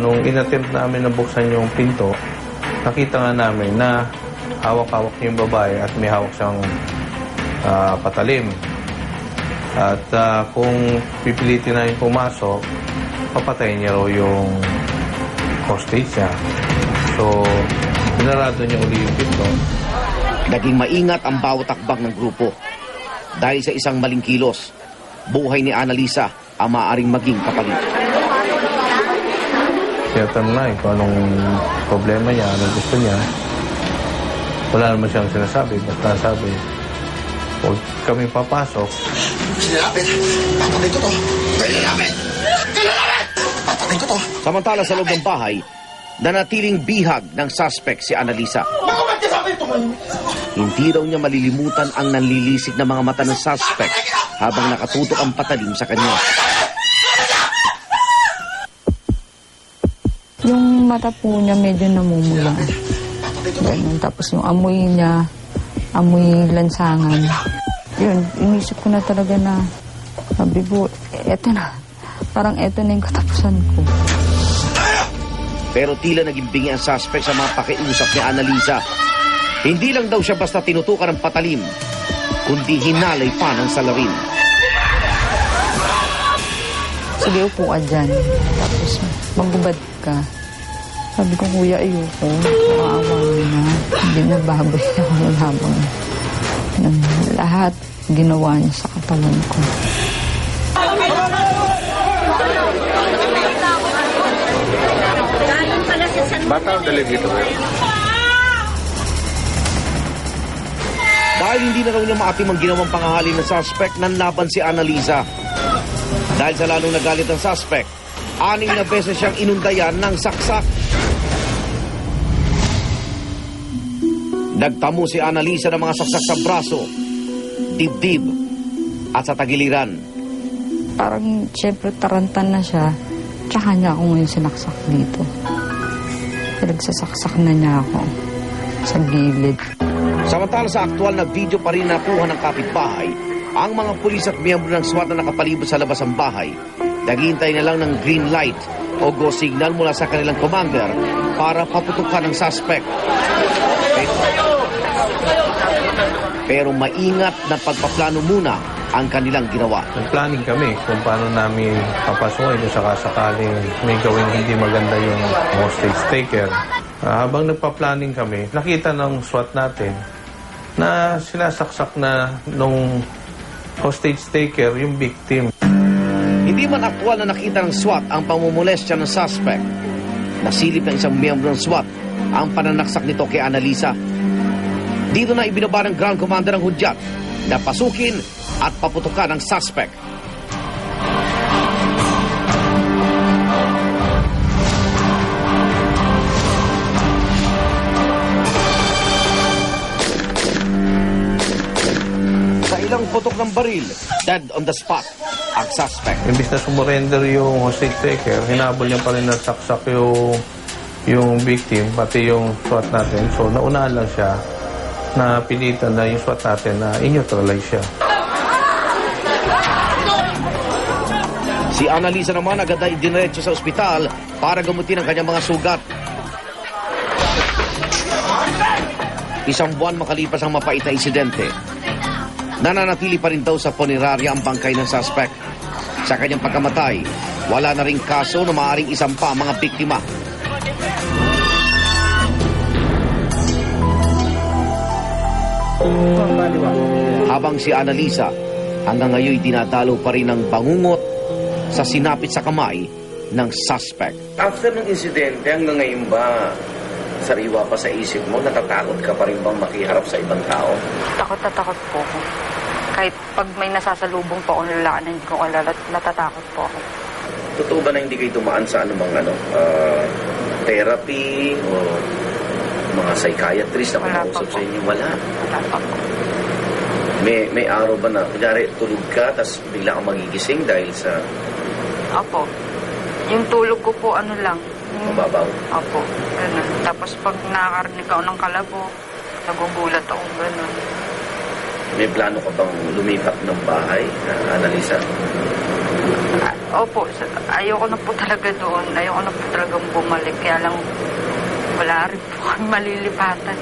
Nung inattempt namin na buksan yung pinto, nakita nga namin na hawak-hawak yung babae at may hawak siyang ah, patalim. At ah, kung pipilitin namin pumasok, papatayin niya raw yung hostage niya. So, pinarado niya uli yung pinto. Naging maingat ang bawat takbang ng grupo. Dahil sa isang maling kilos, buhay ni Annalisa ang maaaring maging kapalit. Kaya tanong na eh, kung anong problema niya, anong gusto niya. Wala naman siyang sinasabi, basta sabi, huwag kami papasok. Sinilapit. Papatay ko to. Sinilapit. Sinilapit. Papatay ko to. Samantala sa loob ng bahay, nanatiling bihag ng suspect si Annalisa. Baka ba't niya sabi ito man? Hindi raw niya malilimutan ang nanlilisik na mga mata ng suspect habang nakatutok ang patalim sa kanya. Yung mata po niya medyo namumula. Ganun. Tapos yung amoy niya, amoy lansangan. Yun, inisip ko na talaga na, sabi po, eto na. Parang eto na yung katapusan ko. Pero tila naging bingi ang suspect sa mga pakiusap ni Annalisa. Hindi lang daw siya basta tinutukan ng patalim, kundi hinalay pa ng salarin. Sige, upo ka dyan. Tapos magubad ka. Sabi ko, kuya, ayoko. Mo na. Hindi na baboy ako nun habang ng lahat ginawa niya sa katawan ko. Dahil hindi na raw niya maatim ang ginawang pangahali ng suspect, nanlaban si Annalisa. Dahil sa lalong nagalit ang suspect, aning na beses siyang inundayan ng saksak. Nagtamo si Annalisa ng mga saksak sa braso, dibdib, at sa tagiliran. Parang, syempre, tarantan na siya. Tsaka niya ako ngayon sinaksak dito. Pinagsasaksak na niya ako sa gilid. Samantala sa aktual na video pa rin nakuha ng kapitbahay, ang mga pulis at miyembro ng SWAT na nakapalibot sa labas ng bahay, naghihintay na lang ng green light o go signal mula sa kanilang commander para paputukan ng suspect. Pero maingat na pagpaplano muna ang kanilang ginawa. Nag-planning kami kung paano namin papasukin kung sakasakaling may gawin hindi maganda yung hostage taker. Ah, habang nagpa-planning kami, nakita ng SWAT natin na sinasaksak na nung hostage taker yung victim. Hindi man aktwal na nakita ng SWAT ang pamumulestya ng suspect. Nasilip ng isang miyembro ng SWAT ang pananaksak nito kay Annalisa. Dito na ibinaba ng ground commander ng hudyat na pasukin at paputukan ang suspect. Sa ilang putok ng baril, dead on the spot ang suspect. Imbis na sumurrender yung hostage taker, hinabol niya pa rin na saksak yung, yung victim, pati yung SWAT natin. So, naunahan lang siya na pilitan na yung SWAT natin na in-neutralize siya. Si Annalisa naman agad na idiniretso sa ospital para gamutin ang kanyang mga sugat. Isang buwan makalipas ang mapait na insidente. Nananatili pa rin daw sa punerarya ang bangkay ng suspect. Sa kanyang pagkamatay, wala na ring kaso na maaaring isampa ang mga biktima. Habang si Annalisa hanggang ngayon dinadalo pa rin ng bangungot sa sinapit sa kamay ng suspect. After ng insidente, hanggang ngayon ba sariwa pa sa isip mo? Natatakot ka pa rin bang makiharap sa ibang tao? Takot na takot po ako. Kahit pag may nasasalubong po akong lalaki na hindi ko alala, natatakot po ako. Totoo ba na hindi kayo dumaan sa anumang ano, ah, therapy o mga psychiatrist na po. sa inyo? Wala. May, may araw ba na, kunyari, tulog ka, tapos bigla kang magigising dahil sa Apo. Yung tulog ko po, ano lang. yung- mababaw? Apo. Ganun. Tapos pag nakakarinig ako ng kalabo, nagugulat ako ganun. May plano ka bang lumipat ng bahay, uh, Annalisa? Ah, Opo, sa- ayoko na po talaga doon. Ayoko na po talagang bumalik. Kaya lang, wala rin kami malilipatan.